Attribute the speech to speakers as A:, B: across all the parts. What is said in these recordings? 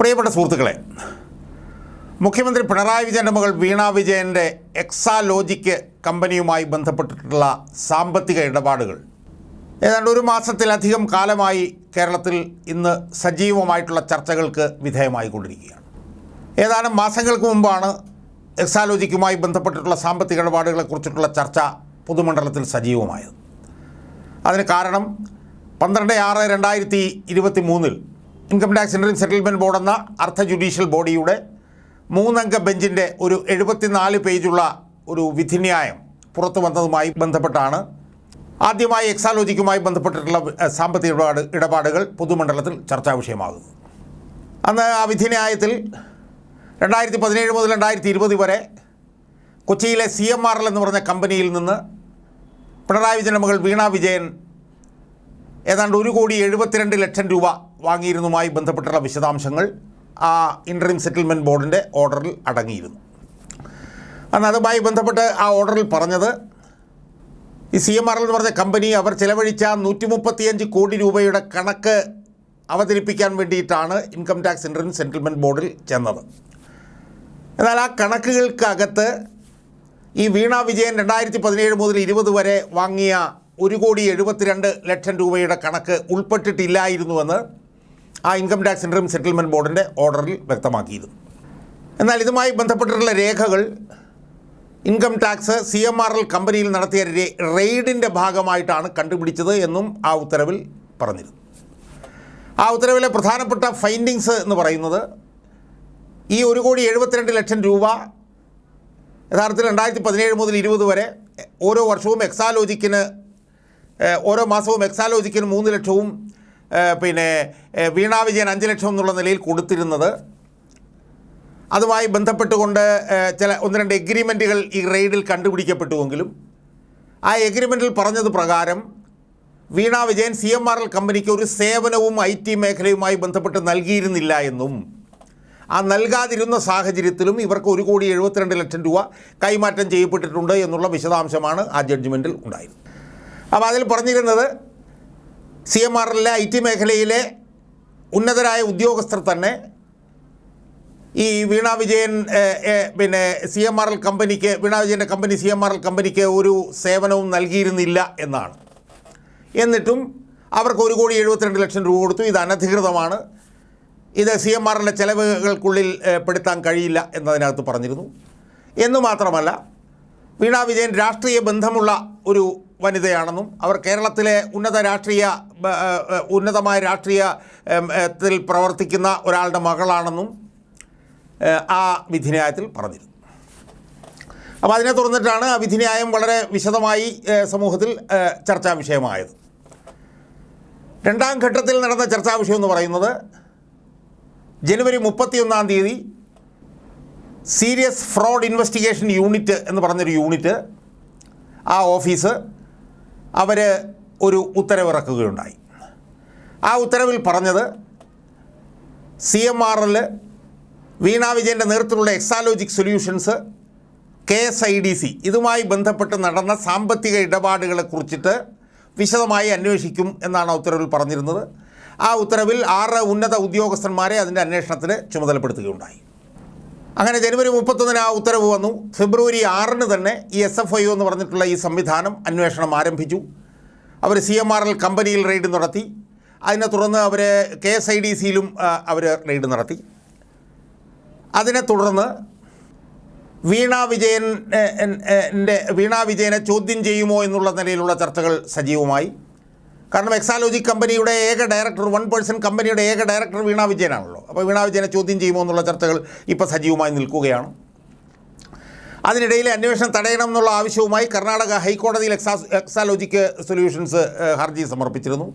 A: പ്രിയപ്പെട്ട സുഹൃത്തുക്കളെ മുഖ്യമന്ത്രി പിണറായി വിജയന്റെ മകൾ വീണ വിജയന്റെ എക്സാലോജിക്ക് കമ്പനിയുമായി ബന്ധപ്പെട്ടിട്ടുള്ള സാമ്പത്തിക ഇടപാടുകൾ. ഏതാണ്ട് ഒരു മാസത്തിലധികം കാലമായി കേരളത്തിൽ ഇന്ന് സജീവമായിട്ടുള്ള ചർച്ചകൾക്ക് വിധേയമായിക്കൊണ്ടിരിക്കുകയാണ്. ഏതാനും മാസങ്ങൾക്ക് മുമ്പാണ് എക്സാലോജിക്കുമായി ബന്ധപ്പെട്ടിട്ടുള്ള സാമ്പത്തിക ഇടപാടുകളെക്കുറിച്ചിട്ടുള്ള ചർച്ച പൊതുമണ്ഡലത്തിൽ സജീവമായത്. അതിന് കാരണം പന്ത്രണ്ട് ആറ് രണ്ടായിരത്തി ഇരുപത്തി മൂന്നിൽ income tax interim settlement board എന്ന അർദ്ധ ജുഡീഷ്യൽ ബോഡിയുടെ മൂന്നംഗ ബെഞ്ചിന്റെ ഒരു എഴുപത്തിനാല് പേജുള്ള ഒരു വിധിന്യായം പുറത്തു വന്നതുമായി ബന്ധപ്പെട്ടാണ്. ആദ്യമായി എക്സാലോജിക്കുമായി ബന്ധപ്പെട്ടിട്ടുള്ള സാമ്പത്തിക ഇടപാട് ഇടപാടുകൾ പൊതുമണ്ഡലത്തിൽ ചർച്ചാ വിഷയമാകുന്നത് അന്ന് ആ വിധിന്യായത്തിൽ രണ്ടായിരത്തി പതിനേഴ് മുതൽ രണ്ടായിരത്തി ഇരുപത് വരെ കൊച്ചിയിലെ സി എം ആർ എൽ എന്ന് പറഞ്ഞ കമ്പനിയിൽ നിന്ന് പിണറായി വിജയന്റെ മകൾ വീണ വിജയൻ ഏതാണ്ട് ഒരു കോടി എഴുപത്തിരണ്ട് ലക്ഷം രൂപ വാങ്ങിയിരുന്നതുമായി ബന്ധപ്പെട്ടുള്ള വിശദാംശങ്ങൾ ആ ഇൻട്രീം സെറ്റിൽമെന്റ് ബോർഡിന്റെ ഓർഡറിൽ അടങ്ങിയിരുന്നു. അന്ന് അതുമായി ബന്ധപ്പെട്ട് ആ ഓർഡറിൽ പറഞ്ഞത് ഈ സി എം ആർ എന്ന് പറഞ്ഞ കമ്പനി അവർ ചിലവഴിച്ച നൂറ്റി മുപ്പത്തിയഞ്ച് കോടി രൂപയുടെ കണക്ക് അവതരിപ്പിക്കാൻ വേണ്ടിയിട്ടാണ് ഇൻകം ടാക്സ് ഇൻട്രീം സെറ്റിൽമെന്റ് ബോർഡിൽ ചെന്നത്. എന്നാൽ ആ കണക്കുകൾക്കകത്ത് ഈ വീണ വിജയൻ രണ്ടായിരത്തി പതിനേഴ് മുതൽ ഇരുപത് വരെ വാങ്ങിയ ഒരു കോടി എഴുപത്തിരണ്ട് ലക്ഷം രൂപയുടെ കണക്ക് ഉൾപ്പെട്ടിട്ടില്ലായിരുന്നുവെന്ന് ആ ഇൻകം ടാക്സ് ഇൻട്രീം സെറ്റിൽമെന്റ് ബോർഡിന്റെ ഓർഡറിൽ വ്യക്തമാക്കിയിരുന്നു എന്നാൽ ഇതുമായി ബന്ധപ്പെട്ടിട്ടുള്ള രേഖകൾ income tax C M R L കമ്പനിയിൽ നടത്തിയ റെയ്ഡിന്റെ ഭാഗമായിട്ടാണ് കണ്ടുപിടിച്ചത് എന്നും ആ ഉത്തരവിൽ പറഞ്ഞിരുന്നു. ആ ഉത്തരവിലെ പ്രധാനപ്പെട്ട ഫൈൻഡിങ്സ് എന്ന് പറയുന്നത് ഈ ഒരു കോടി എഴുപത്തിരണ്ട് ലക്ഷം രൂപ യഥാർത്ഥത്തിൽ രണ്ടായിരത്തി പതിനേഴ് മുതൽ ഇരുപത് വരെ ഓരോ വർഷവും എക്സാലോജിക്കിന് ഓരോ മാസവും എക്സാലോജിക്കിന് മൂന്ന് ലക്ഷവും പിന്നെ വീണാ വിജയൻ അഞ്ച് ലക്ഷം എന്നുള്ള നിലയിൽ കൊടുത്തിരുന്നത്. അതുമായി ബന്ധപ്പെട്ടുകൊണ്ട് ചില ഒന്ന് രണ്ട് എഗ്രിമെന്റുകൾ ഈ റെയ്ഡിൽ കണ്ടുപിടിക്കപ്പെട്ടുവെങ്കിലും ആ എഗ്രിമെന്റിൽ പറഞ്ഞത് പ്രകാരം Veena Vijayan C M R L കമ്പനിക്ക് ഒരു സേവനവും ഐ ടി മേഖലയുമായി ബന്ധപ്പെട്ട് നൽകിയിരുന്നില്ല എന്നും ആ നൽകാതിരുന്ന സാഹചര്യത്തിലും ഇവർക്ക് ഒരു കോടി എഴുപത്തിരണ്ട് ലക്ഷം രൂപ കൈമാറ്റം ചെയ്യപ്പെട്ടിട്ടുണ്ട് എന്നുള്ള വിശദാംശമാണ് ആ ജഡ്ജ്മെന്റിൽ ഉണ്ടായിരുന്നത്. അപ്പോൾ അതിൽ പറഞ്ഞിരുന്നത് സി എം ആറിലെ ഐ ടി മേഖലയിലെ ഉന്നതരായ ഉദ്യോഗസ്ഥർ തന്നെ ഈ വീണ വിജയൻ പിന്നെ സി എം ആർ എൽ കമ്പനിക്ക് വീണ വിജയന്റെ company C M R L കമ്പനിക്ക് ഒരു സേവനവും നൽകിയിരുന്നില്ല എന്നാണ്. എന്നിട്ടും അവർക്ക് ഒരു കോടി എഴുപത്തിരണ്ട് ലക്ഷം രൂപ കൊടുത്തു. ഇത് അനധികൃതമാണ്. ഇത് സി എം ആറിന്റെ ചെലവുകൾക്കുള്ളിൽ പെടുത്താൻ കഴിയില്ല എന്നതിനകത്ത് പറഞ്ഞിരുന്നു. എന്ന് മാത്രമല്ല വീണ വിജയൻ രാഷ്ട്രീയ ബന്ധമുള്ള ഒരു വനിതയാണെന്നും അവർ കേരളത്തിലെ ഉന്നത രാഷ്ട്രീയ ഉന്നതമായ രാഷ്ട്രീയത്തിൽ ത്തിൽ പ്രവർത്തിക്കുന്ന ഒരാളുടെ മകളാണെന്നും ആ വിധിന്യായത്തിൽ പറഞ്ഞിരുന്നു. അപ്പോൾ അതിനെ തുടർന്നിട്ടാണ് ആ വിധിന്യായം വളരെ വിശദമായി സമൂഹത്തിൽ ചർച്ചാ വിഷയമായത്. രണ്ടാം ഘട്ടത്തിൽ നടന്ന ചർച്ചാ വിഷയം എന്ന് പറയുന്നത് ജനുവരി മുപ്പത്തിയൊന്നാം തീയതി സീരിയസ് ഫ്രോഡ് ഇൻവെസ്റ്റിഗേഷൻ യൂണിറ്റ് എന്ന് പറഞ്ഞൊരു യൂണിറ്റ് ആ ഓഫീസ് അവർ ഒരു ഉത്തരവിറക്കുകയുണ്ടായി. ആ ഉത്തരവിൽ പറഞ്ഞത് C M R L Veena വിജയന്റെ നേതൃത്വത്തിലുള്ള Exalogic solutions K S I D C ഇതുമായി ബന്ധപ്പെട്ട് നടന്ന സാമ്പത്തിക ഇടപാടുകളെ കുറിച്ചിട്ട് വിശദമായി അന്വേഷിക്കും എന്നാണ് ഉത്തരവിൽ പറഞ്ഞിരുന്നത്. ആ ഉത്തരവിൽ ആറ് ഉന്നത ഉദ്യോഗസ്ഥന്മാരെ അതിന്റെ അന്വേഷണത്തിന് ചുമതലപ്പെടുത്തുകയുണ്ടായി. അങ്ങനെ ജനുവരി മുപ്പത്തൊന്നിന് ആ ഉത്തരവ് വന്നു. ഫെബ്രുവരി ആറിന് തന്നെ ഈ എസ് എഫ് ഐ എന്ന് പറഞ്ഞിട്ടുള്ള ഈ സംവിധാനം അന്വേഷണം ആരംഭിച്ചു. അവർ സി എം ആർ എൽ കമ്പനിയിൽ റെയ്ഡ് നടത്തി. അതിനെ തുടർന്ന് അവർ കെ എസ് ഐ ഡി സിയിലും അവർ റെയ്ഡ് നടത്തി. അതിനെ തുടർന്ന് വീണ വിജയൻ ഏഹ്, എൻ- ഏഹ്, ന്റെ വീണ വിജയനെ ചോദ്യം ചെയ്യുമോ എന്നുള്ള നിലയിലുള്ള ചർച്ചകൾ സജീവമായി. കാരണം എക്സാലോജി കമ്പനിയുടെ ഏക ഡയറക്ടർ വൺ പേഴ്സൺ കമ്പനിയുടെ ഏക ഡയറക്ടർ വീണാ വിജയനാണല്ലോ. അപ്പോൾ വീണാ വിജയനെ ചോദ്യം ചെയ്യുമോ എന്നുള്ള ചർച്ചകൾ ഇപ്പോൾ സജീവമായി നിൽക്കുകയാണ്. അതിനിടയിൽ അന്വേഷണം തടയണം എന്നുള്ള ആവശ്യവുമായി കർണാടക ഹൈക്കോടതിയിൽ എക്സാ എക്സാലോജിക്ക് സൊല്യൂഷൻസ് ഹർജി സമർപ്പിച്ചിരുന്നു.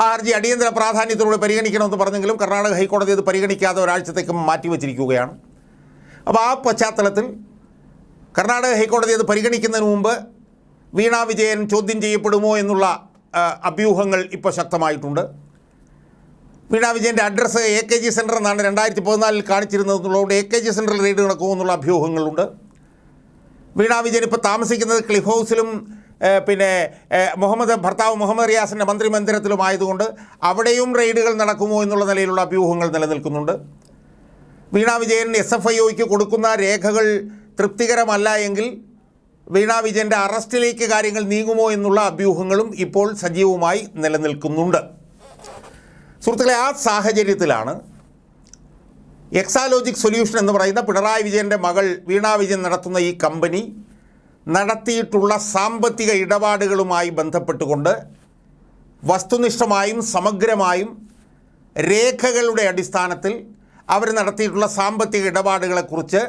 A: ആ ഹർജി അടിയന്തര പ്രാധാന്യത്തോടെ പരിഗണിക്കണമെന്ന് പറഞ്ഞെങ്കിലും കർണാടക ഹൈക്കോടതി അത് പരിഗണിക്കാതെ ഒരാഴ്ചത്തേക്ക് മാറ്റിവെച്ചിരിക്കുകയാണ്. അപ്പോൾ ആ പശ്ചാത്തലത്തിൽ കർണാടക ഹൈക്കോടതി അത് പരിഗണിക്കുന്നതിന് മുമ്പ് വീണാ വിജയൻ ചോദ്യം ചെയ്യപ്പെടുമോ എന്നുള്ള അഭ്യൂഹങ്ങൾ ഇപ്പോൾ ശക്തമായിട്ടുണ്ട്. വീണ വിജയന്റെ address A K G centre എന്നാണ് രണ്ടായിരത്തി പതിനാലിൽ കാണിച്ചിരുന്നതെന്നുള്ളതുകൊണ്ട് എ കെ ജി സെന്ററിൽ റെയ്ഡ് നടക്കുമെന്നുള്ള അഭ്യൂഹങ്ങളുണ്ട്. വീണ വിജയൻ ഇപ്പോൾ താമസിക്കുന്നത് ക്ലിഫ് ഹൗസിലും പിന്നെ മുഹമ്മദ് ഭർത്താവ് മുഹമ്മദ് റിയാസിന്റെ മന്ത്രിമന്ദിരത്തിലുമായതുകൊണ്ട് അവിടെയും റെയ്ഡുകൾ നടക്കുമോ എന്നുള്ള നിലയിലുള്ള അഭ്യൂഹങ്ങൾ നിലനിൽക്കുന്നുണ്ട്. Veena Vijayan S F I ഒക്ക് കൊടുക്കുന്ന രേഖകൾ തൃപ്തികരമല്ല എങ്കിൽ വീണ വിജയന്റെ അറസ്റ്റിലേക്ക് കാര്യങ്ങൾ നീങ്ങുമോ എന്നുള്ള അഭ്യൂഹങ്ങളും ഇപ്പോൾ സജീവമായി നിലനിൽക്കുന്നുണ്ട്. സുഹൃത്തുക്കളെ ആ സാഹചര്യത്തിലാണ് എക്സാലോജിക് സൊല്യൂഷൻ എന്ന് പറയുന്ന പിണറായി വിജയന്റെ മകൾ വീണ വിജയൻ നടത്തുന്ന ഈ കമ്പനി നടത്തിയിട്ടുള്ള സാമ്പത്തിക ഇടപാടുകളുമായി ബന്ധപ്പെട്ടുകൊണ്ട് വസ്തുനിഷ്ഠമായും സമഗ്രമായും രേഖകളുടെ അടിസ്ഥാനത്തിൽ അവർ നടത്തിയിട്ടുള്ള സാമ്പത്തിക ഇടപാടുകളെക്കുറിച്ച്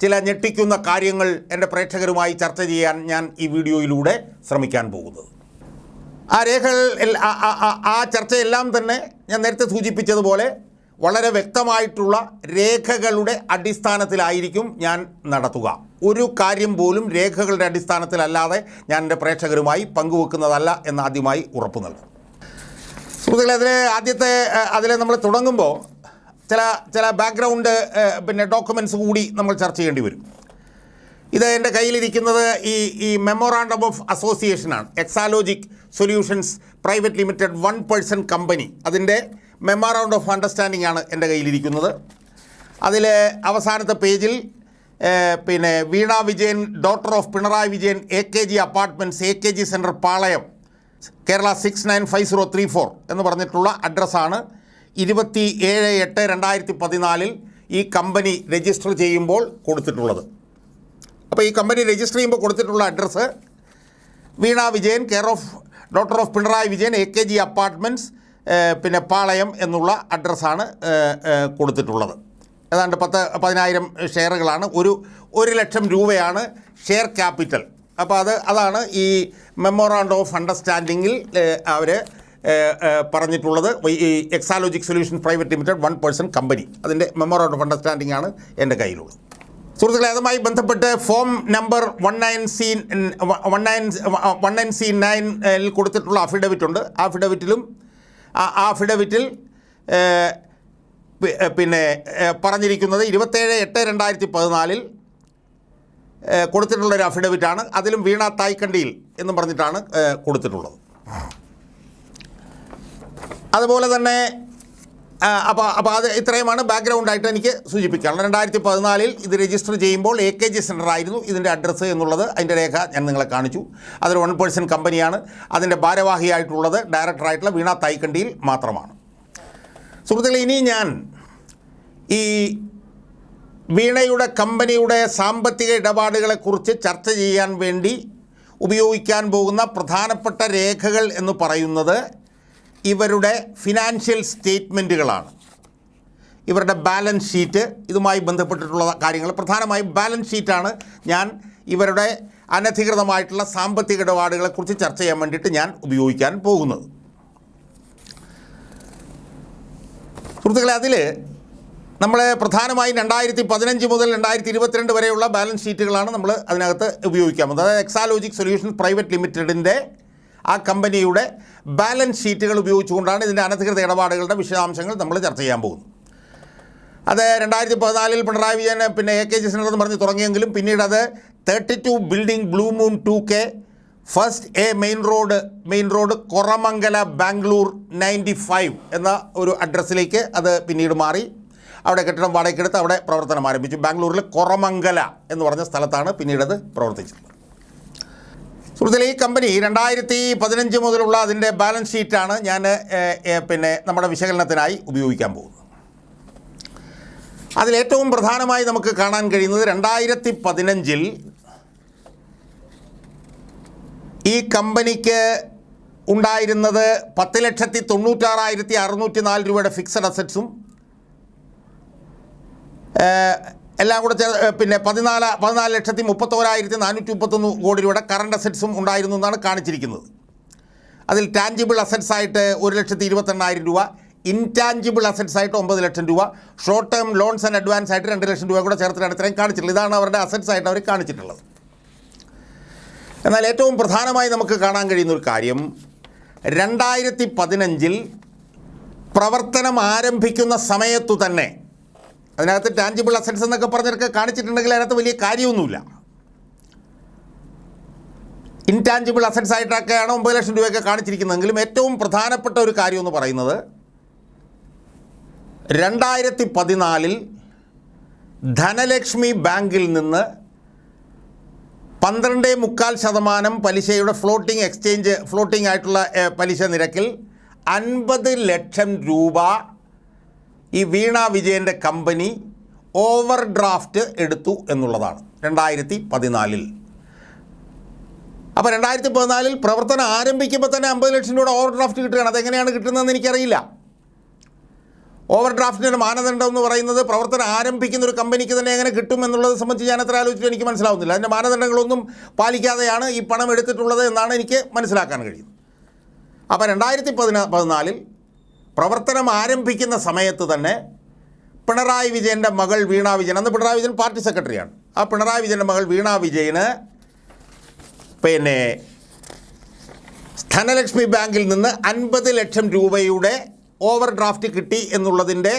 A: ചില ഞെട്ടിക്കുന്ന കാര്യങ്ങൾ എന്റെ പ്രേക്ഷകരുമായി ചർച്ച ചെയ്യാൻ ഞാൻ ഈ വീഡിയോയിലൂടെ ശ്രമിക്കാൻ പോകുന്നത്. ആ രേഖകൾ ആ- ചർച്ചയെല്ലാം തന്നെ ഞാൻ നേരത്തെ സൂചിപ്പിച്ചതുപോലെ വളരെ വ്യക്തമായിട്ടുള്ള രേഖകളുടെ അടിസ്ഥാനത്തിലായിരിക്കും ഞാൻ നടത്തുക. ഒരു കാര്യം പോലും രേഖകളുടെ അടിസ്ഥാനത്തിലല്ലാതെ ഞാൻ എന്റെ പ്രേക്ഷകരുമായി പങ്കുവെക്കുന്നതല്ല എന്നാദ്യമായി ഉറപ്പു നൽകും. സുഹൃത്തുക്കളെ അതിൽ ആദ്യത്തെ അതിൽ നമ്മൾ തുടങ്ങുമ്പോൾ ചില ചില ബാക്ക്ഗ്രൗണ്ട് പിന്നെ ഡോക്യുമെന്റ്സ് കൂടി നമ്മൾ ചർച്ച ചെയ്യേണ്ടി വരും. ഇത് എന്റെ കയ്യിലിരിക്കുന്നത് ഈ ഈ memorandum of അസോസിയേഷനാണ് Exalogic solutions private limited one person company അതിന്റെ മെമ്മോറാണ്ട് ഓഫ് അണ്ടർസ്റ്റാൻഡിംഗ് ആണ് എന്റെ കയ്യിലിരിക്കുന്നത്. അതിൽ അവസാനത്തെ പേജിൽ പിന്നെ Veena Vijayan daughter of Pinarayi Vijayan A K G apartments A K G centre Palayam Kerala six nine five zero three four എന്ന് പറഞ്ഞിട്ടുള്ള അഡ്രസ്സാണ് ഇരുപത്തി ഏഴ് എട്ട് രണ്ടായിരത്തി പതിനാലിൽ ഈ കമ്പനി രജിസ്റ്റർ ചെയ്യുമ്പോൾ കൊടുത്തിട്ടുള്ളത്. അപ്പോൾ ഈ കമ്പനി രജിസ്റ്റർ ചെയ്യുമ്പോൾ കൊടുത്തിട്ടുള്ള address Veena Vijayan care of doctor of Pinarayi Vijayan A K G apartments പിന്നെ പാളയം എന്നുള്ള അഡ്രസ്സാണ് കൊടുത്തിട്ടുള്ളത്. ഏതാണ്ട് പത്ത് പതിനായിരം ഷെയറുകളാണ്. ഒരു ഒരു ലക്ഷം രൂപയാണ് ഷെയർ ക്യാപിറ്റൽ. അപ്പോൾ അത് അതാണ് ഈ മെമ്മോറാണ്ട് ഓഫ് അണ്ടർസ്റ്റാൻഡിങ്ങിൽ അവർ പറഞ്ഞിട്ടുള്ളത്. ഈ Exalogic solution private limited one person company അതിന്റെ മെമ്മോറാണ്ടം ഓഫ് അണ്ടർസ്റ്റാൻഡിംഗ് ആണ് എന്റെ കയ്യിലുള്ളത്. സുഹൃത്തുക്കളെ അതുമായി ബന്ധപ്പെട്ട് form number one nine C one nine one nine C നയനിൽ കൊടുത്തിട്ടുള്ള അഫിഡവിറ്റ് ഉണ്ട്. അഫിഡവിറ്റിലും ആ അഫിഡവിറ്റിൽ പിന്നെ പറഞ്ഞിരിക്കുന്നത് ഇരുപത്തേഴ് എട്ട് രണ്ടായിരത്തി പതിനാലിൽ കൊടുത്തിട്ടുള്ളൊരു അഫിഡവിറ്റാണ് അതിലും വീണ തായ്ക്കണ്ടിയിൽ എന്ന് പറഞ്ഞിട്ടാണ് കൊടുത്തിട്ടുള്ളത്. അതുപോലെ തന്നെ അപ്പോൾ അപ്പോൾ അത് ഇത്രയുമാണ് ബാക്ക്ഗ്രൗണ്ടായിട്ട് എനിക്ക് സൂചിപ്പിക്കാനുള്ളത്. രണ്ടായിരത്തി പതിനാലിൽ ഇത് രജിസ്റ്റർ ചെയ്യുമ്പോൾ എ കെ ജി സെന്റർ ആയിരുന്നു ഇതിന്റെ അഡ്രസ്സ് എന്നുള്ളത്. അതിന്റെ രേഖ ഞാൻ നിങ്ങളെ കാണിച്ചു. അതൊരു വൺ പേഴ്സൺ കമ്പനിയാണ് അതിന്റെ ഭാരവാഹിയായിട്ടുള്ളത് ഡയറക്ടറായിട്ടുള്ള വീണ തൈക്കണ്ടിയിൽ മാത്രമാണ്. സുഹൃത്തുക്കളെ ഇനി ഞാൻ ഈ വീണയുടെ കമ്പനിയുടെ സാമ്പത്തിക ഇടപാടുകളെക്കുറിച്ച് ചർച്ച ചെയ്യാൻ വേണ്ടി ഉപയോഗിക്കാൻ പോകുന്ന പ്രധാനപ്പെട്ട രേഖകൾ എന്ന് പറയുന്നത് ഇവരുടെ ഫിനാൻഷ്യൽ സ്റ്റേറ്റ്മെന്റുകളാണ് ഇവരുടെ ബാലൻസ് ഷീറ്റ് ഇതുമായി ബന്ധപ്പെട്ടിട്ടുള്ള കാര്യങ്ങൾ. പ്രധാനമായും ബാലൻസ് ഷീറ്റാണ് ഞാൻ ഇവരുടെ അനധികൃതമായിട്ടുള്ള സാമ്പത്തിക ഇടപാടുകളെക്കുറിച്ച് ചർച്ച ചെയ്യാൻ വേണ്ടിയിട്ട് ഞാൻ ഉപയോഗിക്കാൻ പോകുന്നത്. സുഹൃത്തുക്കളെ അതിൽ നമ്മൾ പ്രധാനമായും രണ്ടായിരത്തി പതിനഞ്ച് മുതൽ രണ്ടായിരത്തി ഇരുപത്തിരണ്ട് വരെയുള്ള ബാലൻസ് ഷീറ്റുകളാണ് നമ്മൾ അതിനകത്ത് ഉപയോഗിക്കാൻ പോകുന്നത് അതായത് എക്സാലോജിക് സൊല്യൂഷൻസ് പ്രൈവറ്റ് ലിമിറ്റഡിന്റെ ആ കമ്പനിയുടെ ബാലൻസ് ഷീറ്റുകൾ ഉപയോഗിച്ചുകൊണ്ടാണ് ഇതിന്റെ അനധികൃത ഇടപാടുകളുടെ വിശദാംശങ്ങൾ നമ്മൾ ചർച്ച ചെയ്യാൻ പോകുന്നത്. അത് രണ്ടായിരത്തി പതിനാലിൽ പിണറായി വിജയൻ പിന്നെ എ കെ ജി സെന്റർ എന്ന് പറഞ്ഞ് തുടങ്ങിയെങ്കിലും പിന്നീട് അത് thirty two building blue moon two K first A main road main road Koramangala Bangalore ninety five എന്ന ഒരു അഡ്രസ്സിലേക്ക് അത് പിന്നീട് മാറി. അവിടെ കെട്ടിടം വാടകയ്ക്കെടുത്ത് അവിടെ പ്രവർത്തനം ആരംഭിച്ചു. ബാംഗ്ലൂരിൽ കൊറമംഗല എന്ന് പറഞ്ഞ സ്ഥലത്താണ് പിന്നീട് അത് പ്രവർത്തിച്ചത്. സുഹൃത്തുക്കളെ ഈ കമ്പനി രണ്ടായിരത്തി പതിനഞ്ച് മുതലുള്ള അതിന്റെ ബാലൻസ് ഷീറ്റാണ് ഞാൻ പിന്നെ നമ്മുടെ വിശകലനത്തിനായി ഉപയോഗിക്കാൻ പോകുന്നത്. അതിലേറ്റവും പ്രധാനമായി നമുക്ക് കാണാൻ കഴിയുന്നത് രണ്ടായിരത്തി പതിനഞ്ചിൽ ഈ കമ്പനിക്ക് ഉണ്ടായിരുന്നത് പത്ത് ലക്ഷത്തി തൊണ്ണൂറ്റാറായിരത്തി അറുന്നൂറ്റി നാല് രൂപയുടെ ഫിക്സഡ് അസറ്റ്സും എല്ലാം കൂടെ ചേർ പിന്നെ പതിനാല് പതിനാല് ലക്ഷത്തി മുപ്പത്തോരായിരത്തി നാനൂറ്റി മുപ്പത്തൊന്ന് കോടി രൂപയുടെ കറണ്ട് അസറ്റ്സും ഉണ്ടായിരുന്നു എന്നാണ് കാണിച്ചിരിക്കുന്നത്. അതിൽ ടാഞ്ചിബിൾ അസറ്റ്സ് ആയിട്ട് ഒരു ലക്ഷത്തി ഇരുപത്തെണ്ണായിരം രൂപ ഇൻടാഞ്ചിബിൾ അസറ്റ്സ് ആയിട്ട് ഒമ്പത് ലക്ഷം രൂപ short term loans and advance ആയിട്ട് രണ്ട് ലക്ഷം രൂപ കൂടെ ചേർത്തിട്ടാണ് ഇത്രയും കാണിച്ചിട്ടുള്ളത്. ഇതാണ് അവരുടെ അസറ്റ്സ് ആയിട്ട് അവർ കാണിച്ചിട്ടുള്ളത്. എന്നാൽ ഏറ്റവും പ്രധാനമായി നമുക്ക് കാണാൻ കഴിയുന്ന ഒരു കാര്യം രണ്ടായിരത്തി പതിനഞ്ചിൽ പ്രവർത്തനം ആരംഭിക്കുന്ന സമയത്തു തന്നെ അതിനകത്ത് ടാൻജിബിൾ അസെറ്റ്സ് എന്നൊക്കെ പറഞ്ഞൊക്കെ കാണിച്ചിട്ടുണ്ടെങ്കിൽ അതിനകത്ത് വലിയ കാര്യമൊന്നുമില്ല. ഇൻടാൻജിബിൾ അസറ്റ്സ് ആയിട്ടൊക്കെയാണ് ഒമ്പത് ലക്ഷം രൂപയൊക്കെ കാണിച്ചിരിക്കുന്നതെങ്കിലും ഏറ്റവും പ്രധാനപ്പെട്ട ഒരു കാര്യം എന്ന് പറയുന്നത് രണ്ടായിരത്തി പതിനാലിൽ ധനലക്ഷ്മി ബാങ്കിൽ നിന്ന് പന്ത്രണ്ട് മുക്കാൽ ശതമാനം പലിശയുടെ ഫ്ലോട്ടിംഗ് എക്സ്ചേഞ്ച് ഫ്ലോട്ടിംഗ് ആയിട്ടുള്ള പലിശ നിരക്കിൽ അൻപത് ലക്ഷം രൂപ ഈ വീണ വിജയന്റെ കമ്പനി ഓവർ ഡ്രാഫ്റ്റ് എടുത്തു എന്നുള്ളതാണ് രണ്ടായിരത്തി പതിനാലിൽ അപ്പോൾ രണ്ടായിരത്തി പതിനാലിൽ പ്രവർത്തനം ആരംഭിക്കുമ്പോൾ തന്നെ അമ്പത് ലക്ഷം രൂപയുടെ ഓവർ ഡ്രാഫ്റ്റ് കിട്ടുകയാണ്. അതെങ്ങനെയാണ് കിട്ടുന്നതെന്ന് എനിക്കറിയില്ല. ഓവർ ഡ്രാഫ്റ്റിന്റെ മാനദണ്ഡം എന്ന് പറയുന്നത് പ്രവർത്തനം ആരംഭിക്കുന്ന ഒരു കമ്പനിക്ക് തന്നെ എങ്ങനെ കിട്ടും എന്നുള്ളത് സംബന്ധിച്ച് ഞാൻ എത്ര ആലോചിച്ചിട്ട് എനിക്ക് മനസ്സിലാവുന്നില്ല. അതിന്റെ മാനദണ്ഡങ്ങളൊന്നും പാലിക്കാതെയാണ് ഈ പണം എടുത്തിട്ടുള്ളത് എന്നാണ് എനിക്ക് മനസ്സിലാക്കാൻ കഴിയുന്നത്. അപ്പോൾ രണ്ടായിരത്തി പതിനാ പതിനാലിൽ പ്രവർത്തനം ആരംഭിക്കുന്ന സമയത്ത് തന്നെ പിണറായി വിജയന്റെ മകൾ വീണ വിജയൻ അന്ന് പിണറായി വിജയൻ പാർട്ടി സെക്രട്ടറിയാണ്. ആ പിണറായി വിജയന്റെ മകൾ വീണ വിജയന് പിന്നെ ധനലക്ഷ്മി ബാങ്കിൽ നിന്ന് അൻപത് ലക്ഷം രൂപയുടെ ഓവർ ഡ്രാഫ്റ്റ് കിട്ടി എന്നുള്ളതിന്റെ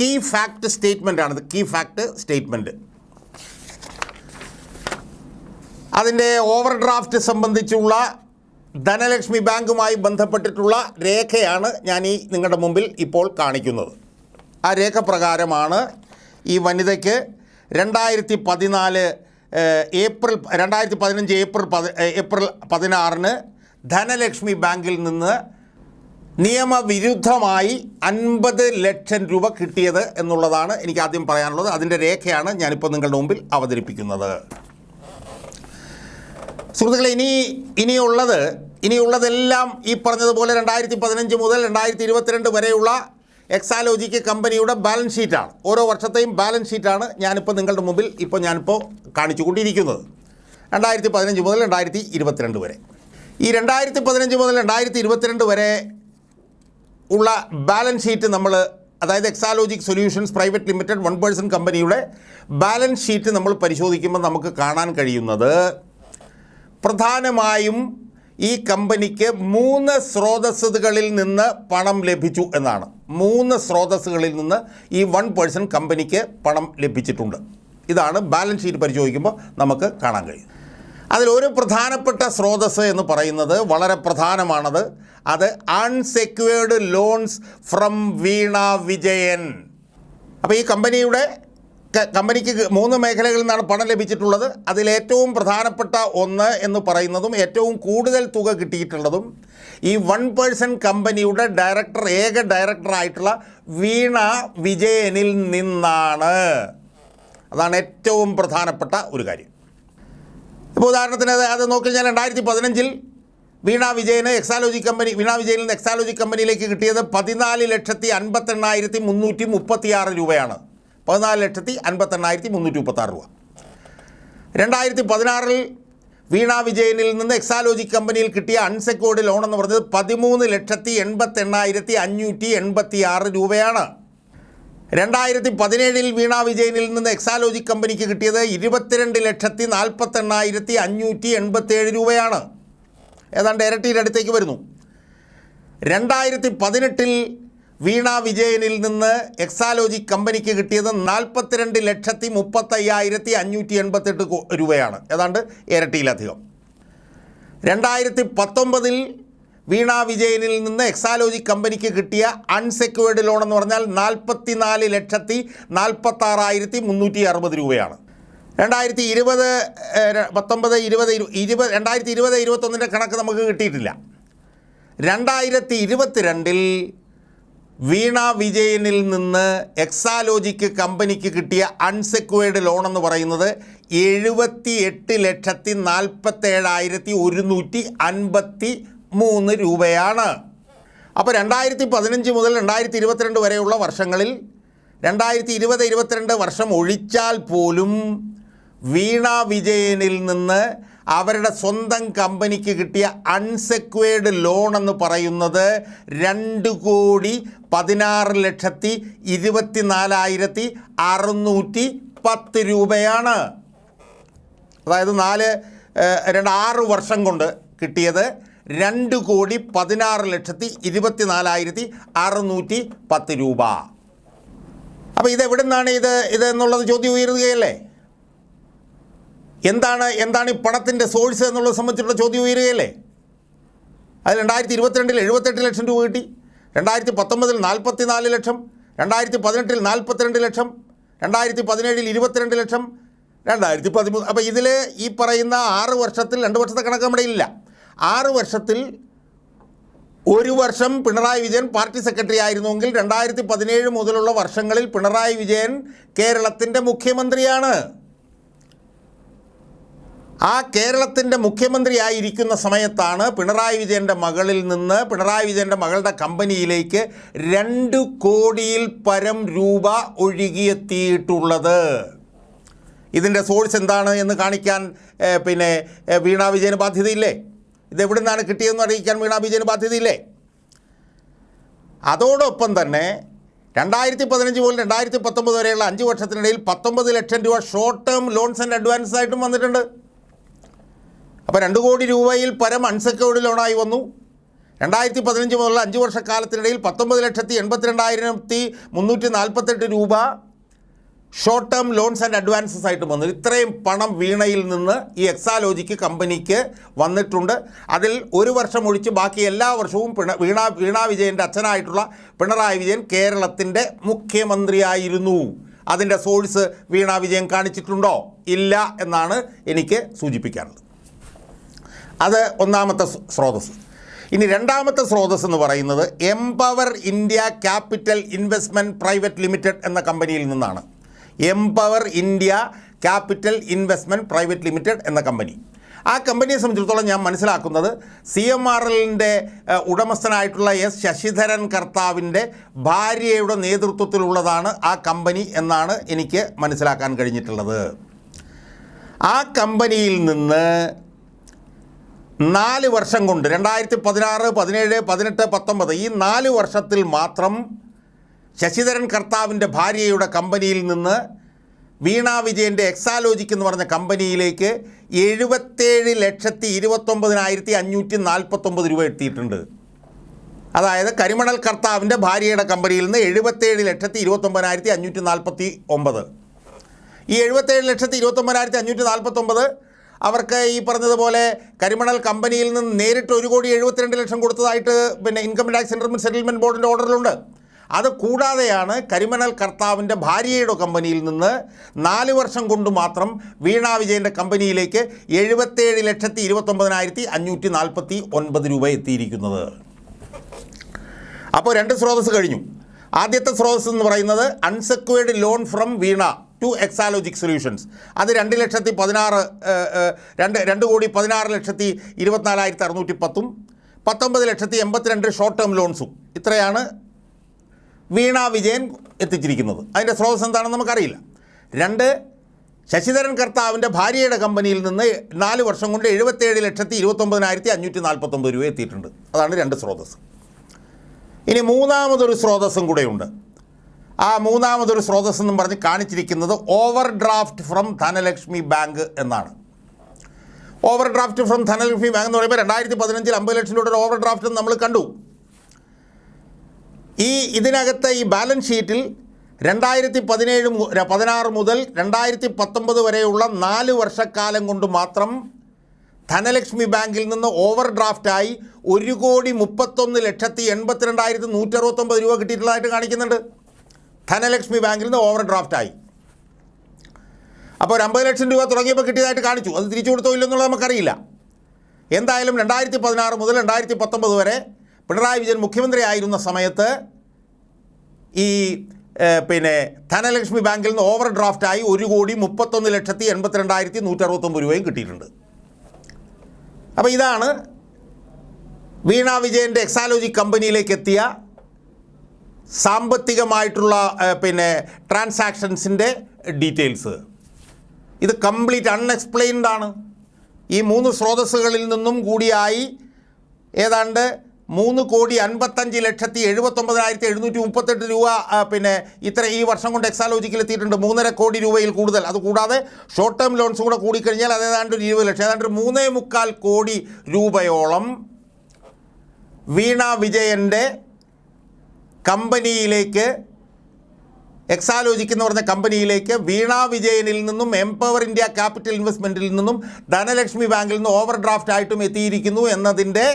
A: കീ ഫാക്ട് സ്റ്റേറ്റ്മെന്റാണിത് കീ ഫാക്ട് സ്റ്റേറ്റ്മെന്റ് അതിന്റെ ഓവർ ഡ്രാഫ്റ്റ് സംബന്ധിച്ചുള്ള ധനലക്ഷ്മി ബാങ്കുമായി ബന്ധപ്പെട്ടിട്ടുള്ള രേഖയാണ് ഞാൻ ഈ നിങ്ങളുടെ മുമ്പിൽ ഇപ്പോൾ കാണിക്കുന്നത്. ആ രേഖ പ്രകാരമാണ് ഈ വനിതയ്ക്ക് രണ്ടായിരത്തി പതിനാല് ഏപ്രിൽ രണ്ടായിരത്തി പതിനഞ്ച് ഏപ്രിൽ പതി ഏപ്രിൽ പതിനാറിന് ധനലക്ഷ്മി ബാങ്കിൽ നിന്ന് നിയമവിരുദ്ധമായി അൻപത് ലക്ഷം രൂപ കിട്ടിയത് എന്നുള്ളതാണ് എനിക്ക് ആദ്യം പറയാനുള്ളത്. അതിന്റെ രേഖയാണ് ഞാനിപ്പോൾ നിങ്ങളുടെ മുമ്പിൽ അവതരിപ്പിക്കുന്നത്. സുഹൃത്തുക്കളെ ഇനി ഇനിയുള്ളത് ഇനിയുള്ളതെല്ലാം ഈ പറഞ്ഞതുപോലെ രണ്ടായിരത്തി പതിനഞ്ച് മുതൽ രണ്ടായിരത്തി ഇരുപത്തിരണ്ട് വരെയുള്ള എക്സാലോജിക്ക് കമ്പനിയുടെ ബാലൻസ് ഷീറ്റാണ്. ഓരോ വർഷത്തെയും ബാലൻസ് ഷീറ്റാണ് ഞാനിപ്പോൾ നിങ്ങളുടെ മുമ്പിൽ ഇപ്പോൾ ഞാനിപ്പോൾ കാണിച്ചുകൊണ്ടിരിക്കുന്നത്. രണ്ടായിരത്തി പതിനഞ്ച് മുതൽ രണ്ടായിരത്തി ഇരുപത്തിരണ്ട് വരെ. ഈ രണ്ടായിരത്തി പതിനഞ്ച് മുതൽ രണ്ടായിരത്തി ഇരുപത്തിരണ്ട് വരെ ഉള്ള ബാലൻസ് ഷീറ്റ് നമ്മൾ അതായത് Exalogic solutions private limited one person കമ്പനിയുടെ ബാലൻസ് ഷീറ്റ് നമ്മൾ പരിശോധിക്കുമ്പോൾ നമുക്ക് കാണാൻ കഴിയുന്നത് പ്രധാനമായും ഈ കമ്പനിക്ക് മൂന്ന് സ്രോതസ്സുകളിൽ നിന്ന് പണം ലഭിച്ചു എന്നാണ്. മൂന്ന് സ്രോതസ്സുകളിൽ നിന്ന് ഈ വൺ പേഴ്സൺ കമ്പനിക്ക് പണം ലഭിച്ചിട്ടുണ്ട്. ഇതാണ് ബാലൻസ് ഷീറ്റ് പരിശോധിക്കുമ്പോൾ നമുക്ക് കാണാൻ കഴിയും അതിലൊരു പ്രധാനപ്പെട്ട സ്രോതസ് എന്ന് പറയുന്നത് വളരെ പ്രധാനമാണത്. അത് unsecured loans from Veena Vijayan അപ്പോൾ ഈ കമ്പനിയുടെ കമ്പനിക്ക് മൂന്ന് മേഖലകളിൽ നിന്നാണ് പണം ലഭിച്ചിട്ടുള്ളത്. അതിലേറ്റവും പ്രധാനപ്പെട്ട ഒന്ന് എന്ന് പറയുന്നതും ഏറ്റവും കൂടുതൽ തുക കിട്ടിയിട്ടുള്ളതും ഈ വൺ പേഴ്സൺ കമ്പനിയുടെ ഡയറക്ടർ ഏക ഡയറക്ടറായിട്ടുള്ള വീണ വിജയനിൽ നിന്നാണ്. അതാണ് ഏറ്റവും പ്രധാനപ്പെട്ട ഒരു കാര്യം. ഇപ്പോൾ ഉദാഹരണത്തിന് അത് നോക്കിക്കഴിഞ്ഞാൽ രണ്ടായിരത്തി പതിനഞ്ചിൽ വീണ വിജയന് എക്സാലോജി കമ്പനി വീണ വിജയനിൽ നിന്ന് എക്സാലോജി കമ്പനിയിലേക്ക് കിട്ടിയത് പതിനാല് ലക്ഷത്തി അൻപത്തെണ്ണായിരത്തി മുന്നൂറ്റി മുപ്പത്തിയാറ് രൂപയാണ്. പതിനാല് ലക്ഷത്തി അൻപത്തെണ്ണായിരത്തി മുന്നൂറ്റി മുപ്പത്താറ് രൂപ. രണ്ടായിരത്തി പതിനാറിൽ വീണ വിജയനിൽ നിന്ന് എക്സാലോജി കമ്പനിയിൽ കിട്ടിയ അൺസെക്യൂർഡ് ലോൺ എന്ന് പറഞ്ഞത് പതിമൂന്ന് ലക്ഷത്തി എൺപത്തെണ്ണായിരത്തി അഞ്ഞൂറ്റി എൺപത്തി ആറ് രൂപയാണ്. രണ്ടായിരത്തി പതിനേഴിൽ വീണ വിജയനിൽ നിന്ന് എക്സാലോജി കമ്പനിക്ക് കിട്ടിയത് ഇരുപത്തിരണ്ട് ലക്ഷത്തി നാൽപ്പത്തെണ്ണായിരത്തി അഞ്ഞൂറ്റി എൺപത്തേഴ് രൂപയാണ്. ഏതാണ്ട് ഇരട്ടിയുടെ അടുത്തേക്ക് വരുന്നു. രണ്ടായിരത്തി പതിനെട്ടിൽ വീണ വിജയനിൽ നിന്ന് എക്സാലോജി കമ്പനിക്ക് കിട്ടിയത് നാൽപ്പത്തിരണ്ട് ലക്ഷത്തി മുപ്പത്തയ്യായിരത്തി അഞ്ഞൂറ്റി എൺപത്തെട്ട് രൂപയാണ്. ഏതാണ്ട് ഇരട്ടിയിലധികം. രണ്ടായിരത്തി പത്തൊമ്പതിൽ വീണ വിജയനിൽ നിന്ന് എക്സാലോജി കമ്പനിക്ക് കിട്ടിയ അൺസെക്യൂർഡ് ലോൺ എന്ന് പറഞ്ഞാൽ നാൽപ്പത്തി നാല് ലക്ഷത്തി നാൽപ്പത്താറായിരത്തി മുന്നൂറ്റി അറുപത് രൂപയാണ്. രണ്ടായിരത്തി ഇരുപത് പത്തൊമ്പത് ഇരുപത് ഇരു- ഇരുപത് രണ്ടായിരത്തി ഇരുപത് ഇരുപത്തൊന്നിന്റെ കണക്ക് നമുക്ക് കിട്ടിയിട്ടില്ല. രണ്ടായിരത്തി ഇരുപത്തിരണ്ടിൽ വീണ വിജയനിൽ നിന്ന് എക്സാലോജിക്ക് കമ്പനിക്ക് കിട്ടിയ അൺസെക്വേർഡ് ലോൺ എന്ന് പറയുന്നത് എഴുപത്തി എട്ട് ലക്ഷത്തി നാൽപ്പത്തേഴായിരത്തി ഒരുന്നൂറ്റി അൻപത്തി മൂന്ന് രൂപയാണ്. അപ്പോൾ രണ്ടായിരത്തി പതിനഞ്ച് മുതൽ രണ്ടായിരത്തി ഇരുപത്തിരണ്ട് വരെയുള്ള വർഷങ്ങളിൽ രണ്ടായിരത്തി ഇരുപത് ഇരുപത്തിരണ്ട് വർഷം ഒഴിച്ചാൽ പോലും വീണ വിജയനിൽ നിന്ന് അവരുടെ സ്വന്തം കമ്പനിക്ക് കിട്ടിയ അൺസെക്വേർഡ് ലോൺ എന്ന് പറയുന്നത് രണ്ട് കോടി പതിനാറ് ലക്ഷത്തി ഇരുപത്തി നാലായിരത്തി അറുന്നൂറ്റി പത്ത് രൂപയാണ്. അതായത് നാല് രണ്ട് ആറ് വർഷം കൊണ്ട് കിട്ടിയത് രണ്ട് കോടി പതിനാറ് ലക്ഷത്തി ഇരുപത്തി നാലായിരത്തി അറുന്നൂറ്റി പത്ത് രൂപ. അപ്പോൾ ഇത് നിന്നാണ് ഇത് ഇത് എന്നുള്ളത് ചോദ്യം ഉയരുകയല്ലേ? എന്താണ് എന്താണ് ഈ പണത്തിന്റെ സോഴ്സ് എന്നുള്ളത് സംബന്ധിച്ചുള്ള ചോദ്യം ഉയരുകയല്ലേ? അത് രണ്ടായിരത്തി ഇരുപത്തിരണ്ടിൽ എഴുപത്തെട്ട് ലക്ഷം രൂപ കിട്ടി രണ്ടായിരത്തി പത്തൊമ്പതിൽ നാൽപ്പത്തി നാല് ലക്ഷം രണ്ടായിരത്തി പതിനെട്ടിൽ നാൽപ്പത്തിരണ്ട് ലക്ഷം രണ്ടായിരത്തി പതിനേഴിൽ ഇരുപത്തിരണ്ട് ലക്ഷം രണ്ടായിരത്തി പതിമൂന്ന് അപ്പോൾ ഇതിൽ ഈ പറയുന്ന ആറ് വർഷത്തിൽ രണ്ട് വർഷത്തെ കണക്ക് നമ്മുടെ ഇല്ല. ആറ് വർഷത്തിൽ ഒരു വർഷം പിണറായി വിജയൻ പാർട്ടി സെക്രട്ടറി ആയിരുന്നുവെങ്കിൽ രണ്ടായിരത്തി പതിനേഴ് മുതലുള്ള വർഷങ്ങളിൽ പിണറായി വിജയൻ കേരളത്തിന്റെ മുഖ്യമന്ത്രിയാണ്. ആ കേരളത്തിന്റെ മുഖ്യമന്ത്രിയായിരിക്കുന്ന സമയത്താണ് പിണറായി വിജയന്റെ മകളിൽ നിന്ന് പിണറായി വിജയന്റെ മകളുടെ കമ്പനിയിലേക്ക് രണ്ട് കോടിയിൽ പരം രൂപ ഒഴുകിയെത്തിയിട്ടുള്ളത്. ഇതിന്റെ സോഴ്സ് എന്താണ് എന്ന് കാണിക്കാൻ പിന്നെ വീണാ വിജയന് ബാധ്യതയില്ലേ? ഇതെവിടെ നിന്നാണ് കിട്ടിയതെന്ന് അറിയിക്കാൻ വീണാ വിജയന് ബാധ്യതയില്ലേ? അതോടൊപ്പം തന്നെ രണ്ടായിരത്തി പതിനഞ്ച് മുതൽ രണ്ടായിരത്തി പത്തൊമ്പത് വരെയുള്ള അഞ്ച് വർഷത്തിനിടയിൽ പത്തൊമ്പത് ലക്ഷം രൂപ short term loans and advance ആയിട്ടും വന്നിട്ടുണ്ട്. അപ്പോൾ രണ്ട് കോടി രൂപയിൽ പരം അൺസെക്യൂർഡ് ലോണായി വന്നു. രണ്ടായിരത്തി പതിനഞ്ച് മുതലുള്ള അഞ്ച് വർഷക്കാലത്തിനിടയിൽ പത്തൊമ്പത് ലക്ഷത്തി എൺപത്തിരണ്ടായിരത്തി മുന്നൂറ്റി നാൽപ്പത്തെട്ട് രൂപ short term loans and advances ആയിട്ട് വന്നു. ഇത്രയും പണം വീണയിൽ നിന്ന് ഈ എക്സാലോജിക്ക് കമ്പനിക്ക് വന്നിട്ടുണ്ട്. അതിൽ ഒരു വർഷം ഒഴിച്ച് ബാക്കി എല്ലാ വർഷവും പിണ വീണ വീണ വിജയന്റെ അച്ഛനായിട്ടുള്ള പിണറായി വിജയൻ കേരളത്തിന്റെ മുഖ്യമന്ത്രിയായിരുന്നു. അതിന്റെ സോഴ്സ് വീണ വിജയൻ കാണിച്ചിട്ടുണ്ടോ? ഇല്ല എന്നാണ് എനിക്ക് സൂചിപ്പിക്കാനുള്ളത്. അത് ഒന്നാമത്തെ സ്രോതസ് ഇനി രണ്ടാമത്തെ സ്രോതസ് എന്ന് പറയുന്നത് empower India capital investment private limited എന്ന കമ്പനിയിൽ നിന്നാണ്. Empower India capital investment private limited എന്ന കമ്പനി. ആ കമ്പനിയെ സംബന്ധിച്ചിടത്തോളം ഞാൻ മനസ്സിലാക്കുന്നത് സി എം ആർ എല്ലിന്റെ ഉടമസ്ഥനായിട്ടുള്ള എസ് ശശിധരൻ കർത്താവിന്റെ ഭാര്യയുടെ നേതൃത്വത്തിലുള്ളതാണ് ആ കമ്പനി എന്നാണ് എനിക്ക് മനസ്സിലാക്കാൻ കഴിഞ്ഞിട്ടുള്ളത്. ആ കമ്പനിയിൽ നിന്ന് നാല് വർഷം കൊണ്ട് രണ്ടായിരത്തി പതിനാറ് പതിനേഴ് പതിനെട്ട് പത്തൊമ്പത് ഈ നാല് വർഷത്തിൽ മാത്രം ശശിധരൻ കർത്താവിന്റെ ഭാര്യയുടെ കമ്പനിയിൽ നിന്ന് വീണ വിജയന്റെ എക്സാലോജിക് എന്ന് പറഞ്ഞ കമ്പനിയിലേക്ക് എഴുപത്തേഴ് ലക്ഷത്തി ഇരുപത്തൊമ്പതിനായിരത്തി അഞ്ഞൂറ്റി നാൽപ്പത്തൊമ്പത് രൂപ എത്തിയിട്ടുണ്ട്. അതായത് കരിമണൽ കർത്താവിന്റെ ഭാര്യയുടെ കമ്പനിയിൽ നിന്ന് എഴുപത്തേഴ് ലക്ഷത്തി ഇരുപത്തൊമ്പതിനായിരത്തി അഞ്ഞൂറ്റി നാൽപ്പത്തി ഒമ്പത്. ഈ എഴുപത്തേഴ് ലക്ഷത്തി ഇരുപത്തൊമ്പതിനായിരത്തി അഞ്ഞൂറ്റി നാൽപ്പത്തൊമ്പത് അവർക്ക് ഈ പറഞ്ഞതുപോലെ കരിമണൽ കമ്പനിയിൽ നിന്ന് നേരിട്ട് ഒരു കോടി എഴുപത്തിരണ്ട് ലക്ഷം കൊടുത്തതായിട്ട് പിന്നെ ഇൻകം ടാക്സ് സെറ്റിൽമെന്റ് സെറ്റിൽമെന്റ് ബോർഡിന്റെ ഓർഡറിലുണ്ട് അത് കൂടാതെയാണ് കരിമണൽ കർത്താവിന്റെ ഭാര്യയുടെ കമ്പനിയിൽ നിന്ന് നാല് വർഷം കൊണ്ട് മാത്രം വീണ വിജയന്റെ കമ്പനിയിലേക്ക് എഴുപത്തേഴ് ലക്ഷത്തി ഇരുപത്തൊമ്പതിനായിരത്തി അഞ്ഞൂറ്റി നാൽപ്പത്തി ഒൻപത് രൂപ എത്തിയിരിക്കുന്നത്. അപ്പോൾ രണ്ട് സ്രോതസ്സ് കഴിഞ്ഞു. ആദ്യത്തെ സ്രോതസ്സ് എന്ന് പറയുന്നത് unsecured loan from Veena. To Exalogic solutions അത് രണ്ട് ലക്ഷത്തി പതിനാറ് രണ്ട് രണ്ട് കോടി പതിനാറ് ലക്ഷത്തി ഇരുപത്തിനാലായിരത്തി അറുന്നൂറ്റി പത്തും പത്തൊമ്പത് ലക്ഷത്തി എൺപത്തിരണ്ട് ഷോർട്ട് ടേം ലോൺസും ഇത്രയാണ് വീണ വിജയൻ എത്തിച്ചിരിക്കുന്നത്. അതിന്റെ സ്രോതസ് എന്താണെന്ന് നമുക്കറിയില്ല. രണ്ട് ശശിധരൻ കർത്താവിന്റെ ഭാര്യയുടെ കമ്പനിയിൽ നിന്ന് നാല് വർഷം കൊണ്ട് എഴുപത്തേഴ് ലക്ഷത്തി ഇരുപത്തൊമ്പതിനായിരത്തി അഞ്ഞൂറ്റി നാൽപ്പത്തൊമ്പത് രൂപ എത്തിയിട്ടുണ്ട്. അതാണ് രണ്ട് സ്രോതസ് ഇനി മൂന്നാമതൊരു സ്രോതസ്സും കൂടെയുണ്ട്. ആ മൂന്നാമതൊരു സ്രോതസ് എന്നും പറഞ്ഞ് കാണിച്ചിരിക്കുന്നത് overdraft from Dhanlaxmi bank എന്നാണ്. Overdraft from Dhanlaxmi bank എന്ന് പറയുമ്പോൾ രണ്ടായിരത്തി പതിനഞ്ചിൽ അമ്പത് ലക്ഷം രൂപയുടെ ഓവർ ഡ്രാഫ്റ്റ് നമ്മൾ കണ്ടു. ഈ ഇതിനകത്തെ ഈ ബാലൻസ് ഷീറ്റിൽ രണ്ടായിരത്തി പതിനേഴ് പതിനാറ് മുതൽ രണ്ടായിരത്തി പത്തൊമ്പത് വരെയുള്ള നാല് വർഷക്കാലം കൊണ്ട് മാത്രം ധനലക്ഷ്മി ബാങ്കിൽ നിന്ന് ഓവർ ഡ്രാഫ്റ്റായി ഒരു കോടി മുപ്പത്തൊന്ന് ലക്ഷത്തി എൺപത്തിരണ്ടായിരത്തി നൂറ്ററുപത്തൊമ്പത് രൂപ കിട്ടിയിട്ടുള്ളതായിട്ട് കാണിക്കുന്നുണ്ട്. ധനലക്ഷ്മി ബാങ്കിൽ നിന്ന് ഓവർ ഡ്രാഫ്റ്റായി അപ്പോൾ ഒരു അമ്പത് ലക്ഷം രൂപ തുടങ്ങിയപ്പോൾ കിട്ടിയതായിട്ട് കാണിച്ചു. അത് തിരിച്ചു കൊടുത്തോ ഇല്ലെന്നുള്ളത് നമുക്കറിയില്ല. എന്തായാലും രണ്ടായിരത്തി പതിനാറ് മുതൽ രണ്ടായിരത്തി പത്തൊമ്പത് വരെ പിണറായി വിജയൻ മുഖ്യമന്ത്രി ആയിരുന്ന സമയത്ത് ഈ പിന്നെ ധനലക്ഷ്മി ബാങ്കിൽ നിന്ന് ഓവർ ഡ്രാഫ്റ്റായി ഒരു കോടി മുപ്പത്തൊന്ന് ലക്ഷത്തി എൺപത്തിരണ്ടായിരത്തി നൂറ്ററുപത്തൊമ്പത് രൂപയും കിട്ടിയിട്ടുണ്ട്. അപ്പോൾ ഇതാണ് വീണ വിജയന്റെ എക്സാലോജി കമ്പനിയിലേക്ക് എത്തിയ സാമ്പത്തികമായിട്ടുള്ള പിന്നെ ട്രാൻസാക്ഷൻസിന്റെ ഡീറ്റെയിൽസ്. ഇത് കംപ്ലീറ്റ് അൺഎക്സ്പ്ലെയിൻഡ് ആണ്. ഈ മൂന്ന് സ്രോതസ്സുകളിൽ നിന്നും കൂടിയായി ഏതാണ്ട് മൂന്ന് കോടി അൻപത്തഞ്ച് ലക്ഷത്തി എഴുപത്തൊമ്പതിനായിരത്തി എഴുന്നൂറ്റി മുപ്പത്തെട്ട് രൂപ പിന്നെ ഇത്ര ഈ വർഷം കൊണ്ട് എക്സാലോജിക്കിൽ എത്തിയിട്ടുണ്ട് മൂന്നര കോടി രൂപയിൽ കൂടുതൽ. അതുകൂടാതെ ഷോർട്ട് ടേം ലോൺസ് കൂടെ കൂടിക്കഴിഞ്ഞാൽ അത് ഏതാണ്ട് ഒരു ഇരുപത് ലക്ഷം ഏതാണ്ട് ഒരു മൂന്നേ മുക്കാൽ കോടി രൂപയോളം വീണ വിജയന്റെ കമ്പനിയിലേക്ക് എക്സാലോജിക് എന്ന് പറഞ്ഞ കമ്പനിയിലേക്ക് വീണ വിജയനിൽ നിന്നും എംപവർ ഇന്ത്യ ക്യാപിറ്റൽ ഇൻവെസ്റ്റ്മെന്റിൽ നിന്നും ധനലക്ഷ്മി ബാങ്കിൽ നിന്നും ഓവർ ഡ്രാഫ്റ്റ് ആയിട്ടും എത്തിയിരിക്കുന്നു എന്നതിന്റെ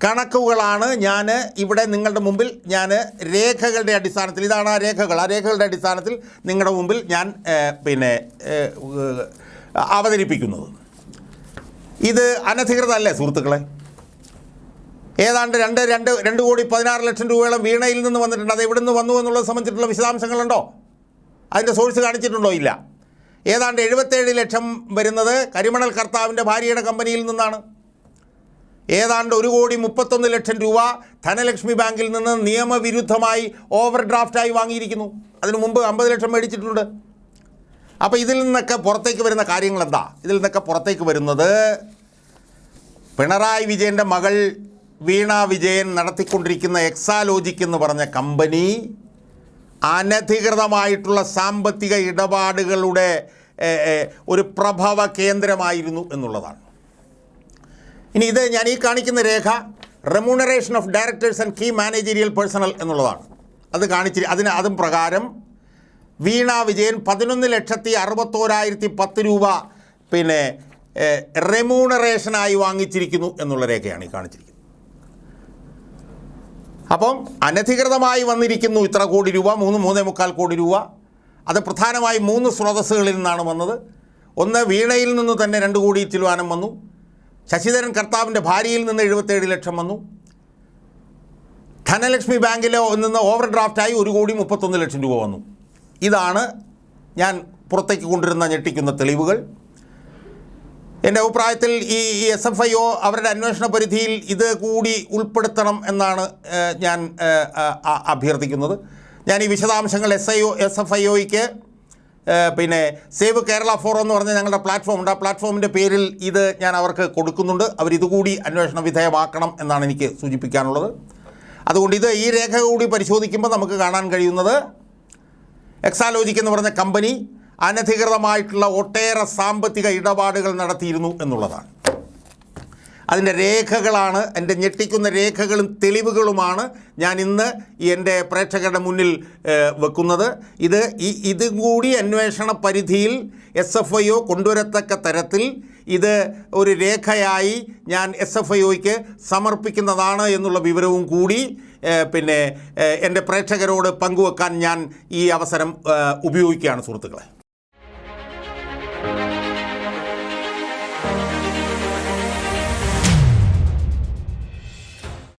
A: കണക്കുകളാണ് ഞാൻ ഇവിടെ നിങ്ങളുടെ മുമ്പിൽ ഞാൻ രേഖകളുടെ അടിസ്ഥാനത്തിൽ ഇതാണ് ആ രേഖകൾ. ആ രേഖകളുടെ അടിസ്ഥാനത്തിൽ നിങ്ങളുടെ മുമ്പിൽ ഞാൻ പിന്നെ അവതരിപ്പിക്കുന്നത്. ഇത് അനധികൃതമല്ലേ സുഹൃത്തുക്കളെ? ഏതാണ്ട് രണ്ട് രണ്ട് രണ്ട് കോടി പതിനാറ് ലക്ഷം രൂപയോളം വീണയിൽ നിന്ന് വന്നിട്ടുണ്ട്. അത് എവിടെ നിന്ന് വന്നു എന്നുള്ളത് സംബന്ധിച്ചിട്ടുള്ള വിശദാംശങ്ങളുണ്ടോ? അതിന്റെ സോഴ്സ് കാണിച്ചിട്ടുണ്ടോ? ഇല്ല. ഏതാണ്ട് എഴുപത്തേഴ് ലക്ഷം വരുന്നത് കരിമണൽ കർത്താവിന്റെ ഭാര്യയുടെ കമ്പനിയിൽ നിന്നാണ്. ഏതാണ്ട് ഒരു കോടി മുപ്പത്തൊന്ന് ലക്ഷം രൂപ ധനലക്ഷ്മി ബാങ്കിൽ നിന്ന് നിയമവിരുദ്ധമായി ഓവർ ഡ്രാഫ്റ്റായി വാങ്ങിയിരിക്കുന്നു. അതിനു മുമ്പ് അമ്പത് ലക്ഷം മേടിച്ചിട്ടുണ്ട്. അപ്പോൾ ഇതിൽ നിന്നൊക്കെ പുറത്തേക്ക് വരുന്ന കാര്യങ്ങൾ എന്താ ഇതിൽ നിന്നൊക്കെ പുറത്തേക്ക് വരുന്നത് പിണറായി വിജയന്റെ മകൾ വീണ വിജയൻ നടത്തിക്കൊണ്ടിരിക്കുന്ന എക്സാലോജിക് എന്ന് പറഞ്ഞ കമ്പനി അനധികൃതമായിട്ടുള്ള സാമ്പത്തിക ഇടപാടുകളുടെ ഒരു പ്രഭവ കേന്ദ്രമായിരുന്നു എന്നുള്ളതാണ്. ഇനി ഇത് ഞാൻ ഈ കാണിക്കുന്ന രേഖ remuneration of directors and key managerial personnel എന്നുള്ളതാണ്. അത് കാണിച്ചിരി അതിന് അതും പ്രകാരം വീണ വിജയൻ പതിനൊന്ന് ലക്ഷത്തി അറുപത്തോരായിരത്തി പത്ത് രൂപ പിന്നെ റെമ്യൂണറേഷനായി വാങ്ങിച്ചിരിക്കുന്നു എന്നുള്ള രേഖയാണ് ഈ കാണിച്ചിരിക്കുന്നത്. അപ്പം അനധികൃതമായി വന്നിരിക്കുന്നു ഇത്ര കോടി രൂപ മൂന്ന് മൂന്നേ മുക്കാൽ കോടി രൂപ. അത് പ്രധാനമായും മൂന്ന് സ്രോതസ്സുകളിൽ നിന്നാണ് വന്നത്. ഒന്ന് വീണയിൽ നിന്ന് തന്നെ രണ്ട് കോടി ചിലവാനം വന്നു. ശശിധരൻ കർത്താവിന്റെ ഭാര്യയിൽ നിന്ന് എഴുപത്തേഴ് ലക്ഷം വന്നു. ധനലക്ഷ്മി ബാങ്കിലെ നിന്ന് ഓവർ ഡ്രാഫ്റ്റായി ഒരു കോടി മുപ്പത്തൊന്ന് ലക്ഷം രൂപ വന്നു. ഇതാണ് ഞാൻ പുറത്തേക്ക് കൊണ്ടുവരുന്ന ഞെട്ടിക്കുന്ന തെളിവുകൾ. എന്റെ അഭിപ്രായത്തിൽ ഈ എസ് എഫ് ഐ ഒ അവരുടെ അന്വേഷണ പരിധിയിൽ ഇത് കൂടി ഉൾപ്പെടുത്തണം എന്നാണ് ഞാൻ അഭ്യർത്ഥിക്കുന്നത്. ഞാൻ ഈ വിശദാംശങ്ങൾ S I O S F I ഒയ്ക്ക് പിന്നെ സേവ് കേരള ഫോറം എന്ന് പറഞ്ഞ ഞങ്ങളുടെ പ്ലാറ്റ്ഫോം ഉണ്ട്. ആ പ്ലാറ്റ്ഫോമിന്റെ പേരിൽ ഇത് ഞാൻ അവർക്ക് കൊടുക്കുന്നുണ്ട്. അവരിതുകൂടി അന്വേഷണ വിധേയമാക്കണം എന്നാണ് എനിക്ക് സൂചിപ്പിക്കാനുള്ളത്. അതുകൊണ്ട് ഇത് ഈ രേഖ കൂടി പരിശോധിക്കുമ്പോൾ നമുക്ക് കാണാൻ കഴിയുന്നത് എക്സാലോജിക് എന്ന് പറഞ്ഞ കമ്പനി അനധികൃതമായിട്ടുള്ള ഒട്ടേറെ സാമ്പത്തിക ഇടപാടുകൾ നടത്തിയിരുന്നു എന്നുള്ളതാണ്. അതിന്റെ രേഖകളാണ് എന്റെ ഞെട്ടിക്കുന്ന രേഖകളും തെളിവുകളുമാണ് ഞാൻ ഇന്ന് എന്റെ പ്രേക്ഷകരുടെ മുന്നിൽ വെക്കുന്നത്. ഇത് ഈ ഇതും കൂടി അന്വേഷണ പരിധിയിൽ എസ് എഫ് ഐ ഒ കൊണ്ടുവരത്തക്ക തരത്തിൽ ഇത് ഒരു രേഖയായി ഞാൻ എസ് എഫ് ഐ ഒയ്ക്ക് സമർപ്പിക്കുന്നതാണ് എന്നുള്ള വിവരവും കൂടി പിന്നെ എന്റെ പ്രേക്ഷകരോട് പങ്കുവെക്കാൻ ഞാൻ ഈ അവസരം ഉപയോഗിക്കുകയാണ് സുഹൃത്തുക്കളെ.